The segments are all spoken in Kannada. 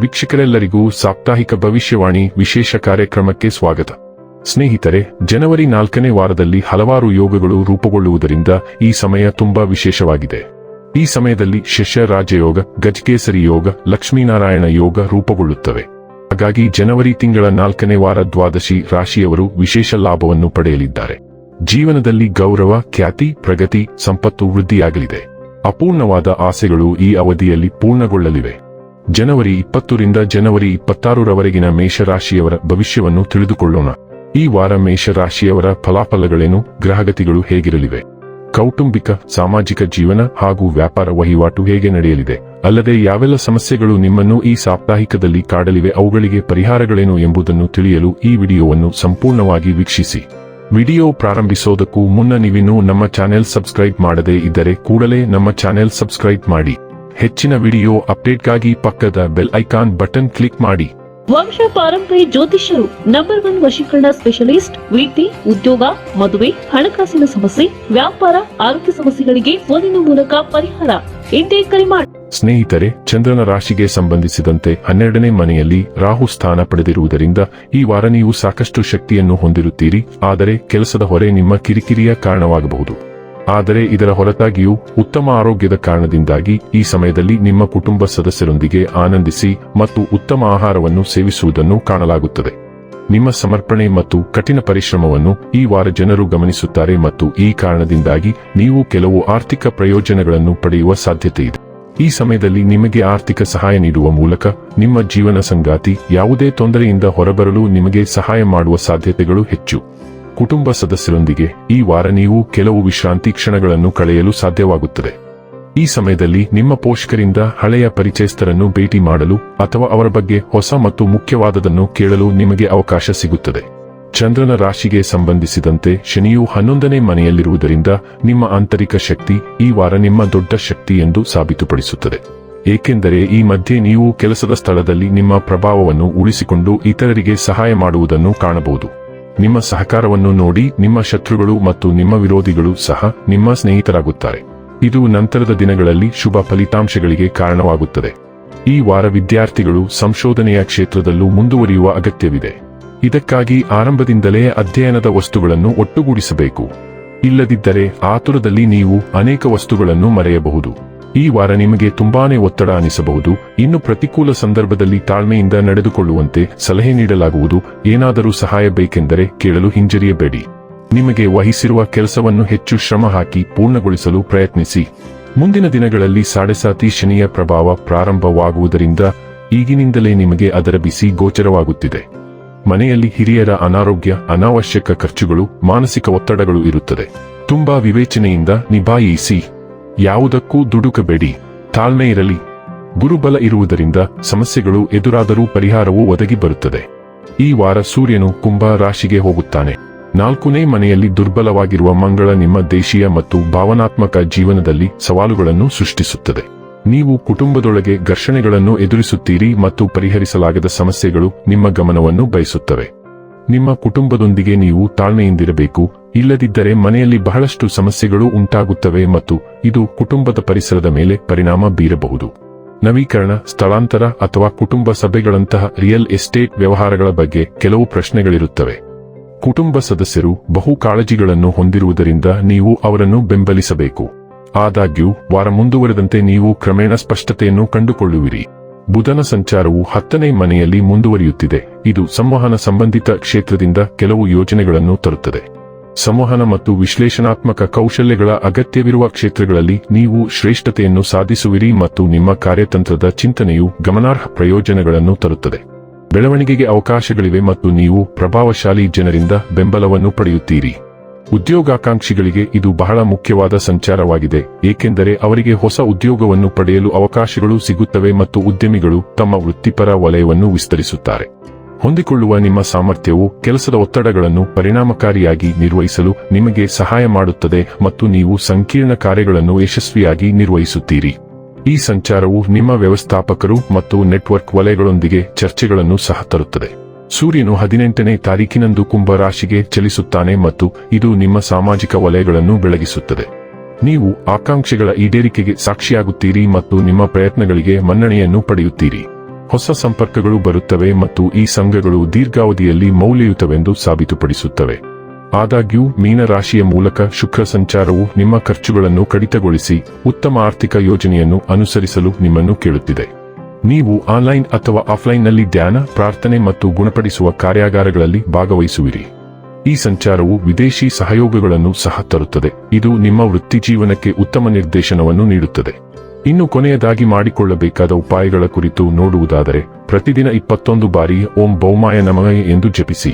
ವೀಕ್ಷಕರೆಲ್ಲರಿಗೂ ಸಾಪ್ತಾಹಿಕ ಭವಿಷ್ಯವಾಣಿ ವಿಶೇಷ ಕಾರ್ಯಕ್ರಮಕ್ಕೆ ಸ್ವಾಗತ. ಸ್ನೇಹಿತರೆ, ಜನವರಿ ನಾಲ್ಕನೇ ವಾರದಲ್ಲಿ ಹಲವಾರು ಯೋಗಗಳು ರೂಪುಗೊಳ್ಳುವುದರಿಂದ ಈ ಸಮಯ ತುಂಬಾ ವಿಶೇಷವಾಗಿದೆ. ಈ ಸಮಯದಲ್ಲಿ ಶಶ ರಾಜಯೋಗ, ಗಜಕೇಸರಿ ಯೋಗ, ಲಕ್ಷ್ಮೀನಾರಾಯಣ ಯೋಗ ರೂಪುಗೊಳ್ಳುತ್ತವೆ. ಹಾಗಾಗಿ ಜನವರಿ ತಿಂಗಳ ನಾಲ್ಕನೇ ವಾರ ದ್ವಾದಶಿ ರಾಶಿಯವರು ವಿಶೇಷ ಲಾಭವನ್ನು ಪಡೆಯಲಿದ್ದಾರೆ. ಜೀವನದಲ್ಲಿ ಗೌರವ, ಖ್ಯಾತಿ, ಪ್ರಗತಿ, ಸಂಪತ್ತು ವೃದ್ಧಿಯಾಗಲಿದೆ. ಅಪೂರ್ಣವಾದ ಆಸೆಗಳು ಈ ಅವಧಿಯಲ್ಲಿ ಪೂರ್ಣಗೊಳ್ಳಲಿವೆ. ಜನವರಿ ಇಪ್ಪತ್ತರಿಂದ ಜನವರಿ ಇಪ್ಪತ್ತಾರರವರೆಗಿನ ಮೇಷರಾಶಿಯವರ ಭವಿಷ್ಯವನ್ನು ತಿಳಿದುಕೊಳ್ಳೋಣ. ಈ ವಾರ ಮೇಷರಾಶಿಯವರ ಫಲಾಫಲಗಳೇನು? ಗ್ರಹಗತಿಗಳು ಹೇಗಿರಲಿವೆ? ಕೌಟುಂಬಿಕ, ಸಾಮಾಜಿಕ ಜೀವನ ಹಾಗೂ ವ್ಯಾಪಾರ ವಹಿವಾಟು ಹೇಗೆ ನಡೆಯಲಿದೆ? ಅಲ್ಲದೆ ಯಾವೆಲ್ಲ ಸಮಸ್ಯೆಗಳು ನಿಮ್ಮನ್ನು ಈ ಸಾಪ್ತಾಹಿಕದಲ್ಲಿ ಕಾಡಲಿವೆ? ಅವುಗಳಿಗೆ ಪರಿಹಾರಗಳೇನು ಎಂಬುದನ್ನು ತಿಳಿಯಲು ಈ ವಿಡಿಯೋವನ್ನು ಸಂಪೂರ್ಣವಾಗಿ ವೀಕ್ಷಿಸಿ. ವಿಡಿಯೋ ಪ್ರಾರಂಭಿಸೋದಕ್ಕೂ ಮುನ್ನ ನೀವಿನ್ನೂ ನಮ್ಮ ಚಾನೆಲ್ ಸಬ್ಸ್ಕ್ರೈಬ್ ಮಾಡದೇ ಇದ್ದರೆ ಕೂಡಲೇ ನಮ್ಮ ಚಾನೆಲ್ ಸಬ್ಸ್ಕ್ರೈಬ್ ಮಾಡಿ. ಹೆಚ್ಚಿನ ವಿಡಿಯೋ ಅಪ್ಡೇಟ್ಗಾಗಿ ಪಕ್ಕದ ಬೆಲ್ ಐಕಾನ್ ಬಟನ್ ಕ್ಲಿಕ್ ಮಾಡಿ. ವಂಶ ಪಾರಂಪರಿ ಜ್ಯೋತಿಷ್ಯರು ನಂಬರ್ ಒನ್ ವಶೀಕರಣ ಸ್ಪೆಷಲಿಸ್ಟ್ ವೀಟಿ ಉದ್ಯೋಗ ಮದುವೆ ಹಣಕಾಸಿನ ಸಮಸ್ಯೆ ವ್ಯಾಪಾರ ಆರೋಗ್ಯ ಸಮಸ್ಯೆಗಳಿಗೆ ಫೋನಿನ ಮೂಲಕ ಪರಿಹಾರ. ಇಂದೇ ಕರೆ ಮಾಡಿ ಸ್ನೇಹಿತರೆ ಚಂದ್ರನ ರಾಶಿಗೆ ಸಂಬಂಧಿಸಿದಂತೆ ಹನ್ನೆರಡನೇ ಮನೆಯಲ್ಲಿ ರಾಹು ಸ್ಥಾನ ಪಡೆದಿರುವುದರಿಂದ ಈ ವಾರ ನೀವು ಸಾಕಷ್ಟು ಶಕ್ತಿಯನ್ನು ಹೊಂದಿರುತ್ತೀರಿ ಆದರೆ ಕೆಲಸದ ಹೊರೆ ನಿಮ್ಮ ಕಿರಿಕಿರಿಯ ಕಾರಣವಾಗಬಹುದು. ಆದರೆ ಇದರ ಹೊರತಾಗಿಯೂ ಉತ್ತಮ ಆರೋಗ್ಯದ ಕಾರಣದಿಂದಾಗಿ ಈ ಸಮಯದಲ್ಲಿ ನಿಮ್ಮ ಕುಟುಂಬ ಸದಸ್ಯರೊಂದಿಗೆ ಆನಂದಿಸಿ ಮತ್ತು ಉತ್ತಮ ಆಹಾರವನ್ನು ಸೇವಿಸುವುದನ್ನು ಕಾಣಲಾಗುತ್ತದೆ. ನಿಮ್ಮ ಸಮರ್ಪಣೆ ಮತ್ತು ಕಠಿಣ ಪರಿಶ್ರಮವನ್ನು ಈ ವಾರ ಜನರು ಗಮನಿಸುತ್ತಾರೆ ಮತ್ತು ಈ ಕಾರಣದಿಂದಾಗಿ ನೀವು ಕೆಲವು ಆರ್ಥಿಕ ಪ್ರಯೋಜನಗಳನ್ನು ಪಡೆಯುವ ಸಾಧ್ಯತೆ ಇದೆ. ಈ ಸಮಯದಲ್ಲಿ ನಿಮಗೆ ಆರ್ಥಿಕ ಸಹಾಯ ನೀಡುವ ಮೂಲಕ ನಿಮ್ಮ ಜೀವನ ಸಂಗಾತಿ ಯಾವುದೇ ತೊಂದರೆಯಿಂದ ಹೊರಬರಲು ನಿಮಗೆ ಸಹಾಯ ಮಾಡುವ ಸಾಧ್ಯತೆಗಳು ಹೆಚ್ಚು. ಕುಟುಂಬ ಸದಸ್ಯರೊಂದಿಗೆ ಈ ವಾರ ನೀವು ಕೆಲವು ವಿಶ್ರಾಂತಿ ಕ್ಷಣಗಳನ್ನು ಕಳೆಯಲು ಸಾಧ್ಯವಾಗುತ್ತದೆ. ಈ ಸಮಯದಲ್ಲಿ ನಿಮ್ಮ ಪೋಷಕರಿಂದ ಹಳೆಯ ಪರಿಚಯಸ್ಥರನ್ನು ಭೇಟಿ ಮಾಡಲು ಅಥವಾ ಅವರ ಬಗ್ಗೆ ಹೊಸ ಮತ್ತು ಮುಖ್ಯವಾದದನ್ನು ಕೇಳಲು ನಿಮಗೆ ಅವಕಾಶ ಸಿಗುತ್ತದೆ. ಚಂದ್ರನ ರಾಶಿಗೆ ಸಂಬಂಧಿಸಿದಂತೆ ಶನಿಯು ಹನ್ನೊಂದನೇ ಮನೆಯಲ್ಲಿರುವುದರಿಂದ ನಿಮ್ಮ ಆಂತರಿಕ ಶಕ್ತಿ ಈ ವಾರ ನಿಮ್ಮ ದೊಡ್ಡ ಶಕ್ತಿ ಎಂದು ಸಾಬೀತುಪಡಿಸುತ್ತದೆ. ಏಕೆಂದರೆ ಈ ಮಧ್ಯೆ ನೀವು ಕೆಲಸದ ಸ್ಥಳದಲ್ಲಿ ನಿಮ್ಮ ಪ್ರಭಾವವನ್ನು ಉಳಿಸಿಕೊಂಡು ಇತರರಿಗೆ ಸಹಾಯ ಮಾಡುವುದನ್ನು ಕಾಣಬಹುದು. ನಿಮ್ಮ ಸಹಕಾರವನ್ನು ನೋಡಿ ನಿಮ್ಮ ಶತ್ರುಗಳು ಮತ್ತು ನಿಮ್ಮ ವಿರೋಧಿಗಳು ಸಹ ನಿಮ್ಮ ಸ್ನೇಹಿತರಾಗುತ್ತಾರೆ. ಇದು ನಂತರದ ದಿನಗಳಲ್ಲಿ ಶುಭ ಫಲಿತಾಂಶಗಳಿಗೆ ಕಾರಣವಾಗುತ್ತದೆ. ಈ ವಾರ ವಿದ್ಯಾರ್ಥಿಗಳು ಸಂಶೋಧನೆಯ ಕ್ಷೇತ್ರದಲ್ಲೂ ಮುಂದುವರಿಯುವ ಅಗತ್ಯವಿದೆ. ಇದಕ್ಕಾಗಿ ಆರಂಭದಿಂದಲೇ ಅಧ್ಯಯನದ ವಸ್ತುಗಳನ್ನು ಒಟ್ಟುಗೂಡಿಸಬೇಕು. ಇಲ್ಲದಿದ್ದರೆ ಆತುರದಲ್ಲಿ ನೀವು ಅನೇಕ ವಸ್ತುಗಳನ್ನು ಮರೆಯಬಹುದು. ಈ ವಾರ ನಿಮಗೆ ತುಂಬಾನೇ ಒತ್ತಡ ಅನಿಸಬಹುದು. ಇನ್ನು ಪ್ರತಿಕೂಲ ಸಂದರ್ಭದಲ್ಲಿ ತಾಳ್ಮೆಯಿಂದ ನಡೆದುಕೊಳ್ಳುವಂತೆ ಸಲಹೆ ನೀಡಲಾಗುವುದು. ಏನಾದರೂ ಸಹಾಯ ಬೇಕೆಂದರೆ ಕೇಳಲು ಹಿಂಜರಿಯಬೇಡಿ. ನಿಮಗೆ ವಹಿಸಿರುವ ಕೆಲಸವನ್ನು ಹೆಚ್ಚು ಶ್ರಮ ಹಾಕಿ ಪೂರ್ಣಗೊಳಿಸಲು ಪ್ರಯತ್ನಿಸಿ. ಮುಂದಿನ ದಿನಗಳಲ್ಲಿ ಸಾಡೆಸಾತಿ ಶನಿಯ ಪ್ರಭಾವ ಪ್ರಾರಂಭವಾಗುವುದರಿಂದ ಈಗಿನಿಂದಲೇ ನಿಮಗೆ ಅದರ ಬಿಸಿ ಗೋಚರವಾಗುತ್ತಿದೆ. ಮನೆಯಲ್ಲಿ ಹಿರಿಯರ ಅನಾರೋಗ್ಯ, ಅನಾವಶ್ಯಕ ಖರ್ಚುಗಳು, ಮಾನಸಿಕ ಒತ್ತಡಗಳು ಇರುತ್ತದೆ. ತುಂಬಾ ವಿವೇಚನೆಯಿಂದ ನಿಭಾಯಿಸಿ. ಯಾವುದಕ್ಕೂ ದುಡುಕಬೇಡಿ. ತಾಳ್ಮೆ ಇರಲಿ. ಗುರುಬಲ ಇರುವುದರಿಂದ ಸಮಸ್ಯೆಗಳು ಎದುರಾದರೂ ಪರಿಹಾರವೂ ಒದಗಿ ಬರುತ್ತದೆ. ಈ ವಾರ ಸೂರ್ಯನು ಕುಂಭ ರಾಶಿಗೆ ಹೋಗುತ್ತಾನೆ. ನಾಲ್ಕನೇ ಮನೆಯಲ್ಲಿ ದುರ್ಬಲವಾಗಿರುವ ಮಂಗಳ ನಿಮ್ಮ ದೇಶೀಯ ಮತ್ತು ಭಾವನಾತ್ಮಕ ಜೀವನದಲ್ಲಿ ಸವಾಲುಗಳನ್ನು ಸೃಷ್ಟಿಸುತ್ತದೆ. ನೀವು ಕುಟುಂಬದೊಳಗೆ ಘರ್ಷಣೆಗಳನ್ನು ಎದುರಿಸುತ್ತೀರಿ ಮತ್ತು ಪರಿಹರಿಸಲಾಗದ ಸಮಸ್ಯೆಗಳು ನಿಮ್ಮ ಗಮನವನ್ನು ಬಯಸುತ್ತವೆ. ನಿಮ್ಮ ಕುಟುಂಬದೊಂದಿಗೆ ನೀವು ತಾಳ್ಮೆಯಿಂದಿರಬೇಕು. ಇಲ್ಲದಿದ್ದರೆ ಮನೆಯಲ್ಲಿ ಬಹಳಷ್ಟು ಸಮಸ್ಯೆಗಳು ಉಂಟಾಗುತ್ತವೆ ಮತ್ತು ಇದು ಕುಟುಂಬದ ಪರಿಸರದ ಮೇಲೆ ಪರಿಣಾಮ ಬೀರಬಹುದು. ನವೀಕರಣ, ಸ್ಥಳಾಂತರ ಅಥವಾ ಕುಟುಂಬ ಸಭೆಗಳಂತಹ ರಿಯಲ್ ಎಸ್ಟೇಟ್ ವ್ಯವಹಾರಗಳ ಬಗ್ಗೆ ಕೆಲವು ಪ್ರಶ್ನೆಗಳಿರುತ್ತವೆ. ಕುಟುಂಬ ಸದಸ್ಯರು ಬಹು ಕಾಳಜಿಗಳನ್ನು ಹೊಂದಿರುವುದರಿಂದ ನೀವು ಅವರನ್ನು ಬೆಂಬಲಿಸಬೇಕು. ಆದಾಗ್ಯೂ, ವಾರ ಮುಂದುವರೆದಂತೆ ನೀವು ಕ್ರಮೇಣ ಸ್ಪಷ್ಟತೆಯನ್ನು ಕಂಡುಕೊಳ್ಳುವಿರಿ. ಬುಧನ ಸಂಚಾರವು ಹತ್ತನೇ ಮನೆಯಲ್ಲಿ ಮುಂದುವರಿಯುತ್ತಿದೆ. ಇದು ಸಂವಹನ ಸಂಬಂಧಿತ ಕ್ಷೇತ್ರದಿಂದ ಕೆಲವು ಯೋಜನೆಗಳನ್ನು ತರುತ್ತದೆ. ಸಂವಹನ ಮತ್ತು ವಿಶ್ಲೇಷಣಾತ್ಮಕ ಕೌಶಲ್ಯಗಳ ಅಗತ್ಯವಿರುವ ಕ್ಷೇತ್ರಗಳಲ್ಲಿ ನೀವು ಶ್ರೇಷ್ಠತೆಯನ್ನು ಸಾಧಿಸುವಿರಿ ಮತ್ತು ನಿಮ್ಮ ಕಾರ್ಯತಂತ್ರದ ಚಿಂತನೆಯು ಗಮನಾರ್ಹ ಪ್ರಯೋಜನಗಳನ್ನು ತರುತ್ತದೆ. ಬೆಳವಣಿಗೆಗೆ ಅವಕಾಶಗಳಿವೆ ಮತ್ತು ನೀವು ಪ್ರಭಾವಶಾಲಿ ಜನರಿಂದ ಬೆಂಬಲವನ್ನು ಪಡೆಯುತ್ತೀರಿ. ಉದ್ಯೋಗಾಕಾಂಕ್ಷಿಗಳಿಗೆ ಇದು ಬಹಳ ಮುಖ್ಯವಾದ ಸಂಚಾರವಾಗಿದೆ, ಏಕೆಂದರೆ ಅವರಿಗೆ ಹೊಸ ಉದ್ಯೋಗವನ್ನು ಪಡೆಯಲು ಅವಕಾಶಗಳು ಸಿಗುತ್ತವೆ ಮತ್ತು ಉದ್ಯಮಿಗಳು ತಮ್ಮ ವೃತ್ತಿಪರ ವಲಯವನ್ನು ವಿಸ್ತರಿಸುತ್ತಾರೆ. ಹೊಂದಿಕೊಳ್ಳುವ ನಿಮ್ಮ ಸಾಮರ್ಥ್ಯವು ಕೆಲಸದ ಒತ್ತಡಗಳನ್ನು ಪರಿಣಾಮಕಾರಿಯಾಗಿ ನಿರ್ವಹಿಸಲು ನಿಮಗೆ ಸಹಾಯ ಮಾಡುತ್ತದೆ ಮತ್ತು ನೀವು ಸಂಕೀರ್ಣ ಕಾರ್ಯಗಳನ್ನು ಯಶಸ್ವಿಯಾಗಿ ನಿರ್ವಹಿಸುತ್ತೀರಿ. ಈ ಸಂಚಾರವು ನಿಮ್ಮ ವ್ಯವಸ್ಥಾಪಕರು ಮತ್ತು ನೆಟ್ವರ್ಕ್ ವಲಯಗಳೊಂದಿಗೆ ಚರ್ಚೆಗಳನ್ನು ಸಹ ತರುತ್ತದೆ. ಸೂರ್ಯನು ಹದಿನೆಂಟನೇ ತಾರೀಕಿನಂದು ಕುಂಭ ರಾಶಿಗೆ ಚಲಿಸುತ್ತಾನೆ ಮತ್ತು ಇದು ನಿಮ್ಮ ಸಾಮಾಜಿಕ ವಲಯಗಳನ್ನು ಬೆಳಗಿಸುತ್ತದೆ. ನೀವು ಆಕಾಂಕ್ಷೆಗಳ ಈಡೇರಿಕೆಗೆ ಸಾಕ್ಷಿಯಾಗುತ್ತೀರಿ ಮತ್ತು ನಿಮ್ಮ ಪ್ರಯತ್ನಗಳಿಗೆ ಮನ್ನಣೆಯನ್ನು ಪಡೆಯುತ್ತೀರಿ. ಹೊಸ ಸಂಪರ್ಕಗಳು ಬರುತ್ತವೆ ಮತ್ತು ಈ ಸಂಘಗಳು ದೀರ್ಘಾವಧಿಯಲ್ಲಿ ಮೌಲ್ಯಯುತವೆಂದು ಸಾಬೀತುಪಡಿಸುತ್ತವೆ. ಆದಾಗ್ಯೂ ಮೀನರಾಶಿಯ ಮೂಲಕ ಶುಕ್ರ ಸಂಚಾರವು ನಿಮ್ಮ ಖರ್ಚುಗಳನ್ನು ಕಡಿತಗೊಳಿಸಿ ಉತ್ತಮ ಆರ್ಥಿಕ ಯೋಜನೆಯನ್ನು ಅನುಸರಿಸಲು ನಿಮ್ಮನ್ನು ಕೇಳುತ್ತಿದೆ. ನೀವು ಆನ್ಲೈನ್ ಅಥವಾ ಆಫ್ಲೈನ್ನಲ್ಲಿ ಧ್ಯಾನ, ಪ್ರಾರ್ಥನೆ ಮತ್ತು ಗುಣಪಡಿಸುವ ಕಾರ್ಯಾಗಾರಗಳಲ್ಲಿ ಭಾಗವಹಿಸುವಿರಿ. ಈ ಸಂಚಾರವು ವಿದೇಶಿ ಸಹಯೋಗಗಳನ್ನು ಸಹ ತರುತ್ತದೆ. ಇದು ನಿಮ್ಮ ವೃತ್ತಿ ಜೀವನಕ್ಕೆ ಉತ್ತಮ ನಿರ್ದೇಶನವನ್ನು ನೀಡುತ್ತದೆ. ಇನ್ನು ಕೊನೆಯದಾಗಿ ಮಾಡಿಕೊಳ್ಳಬೇಕಾದ ಉಪಾಯಗಳ ಕುರಿತು ನೋಡುವುದಾದರೆ, ಪ್ರತಿದಿನ ಇಪ್ಪತ್ತೊಂದು ಬಾರಿ ಓಂ ಬೌಮಾಯ ನಮಯ ಎಂದು ಜಪಿಸಿ.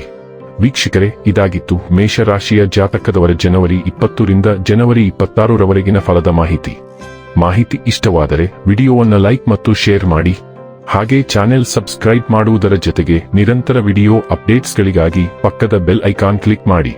ವೀಕ್ಷಕರೇ, ಇದಾಗಿತ್ತು ಮೇಷರಾಶಿಯ ಜಾತಕದವರ ಜನವರಿ ಇಪ್ಪತ್ತರಿಂದ ಜನವರಿ ಇಪ್ಪತ್ತಾರರವರೆಗಿನ ಫಲದ ಮಾಹಿತಿ. ಮಾಹಿತಿ ಇಷ್ಟವಾದರೆ ವಿಡಿಯೋವನ್ನು ಲೈಕ್ ಮತ್ತು ಶೇರ್ ಮಾಡಿ. ಹಾಗೆ ಚಾನೆಲ್ ಸಬ್ಸ್ಕ್ರೈಬ್ ಮಾಡುವುದರ ಜೊತೆಗೆ ನಿರಂತರ ವಿಡಿಯೋ ಅಪ್ಡೇಟ್ಸ್ಗಳಿಗಾಗಿ ಪಕ್ಕದ ಬೆಲ್ ಐಕಾನ್ ಕ್ಲಿಕ್ ಮಾಡಿ.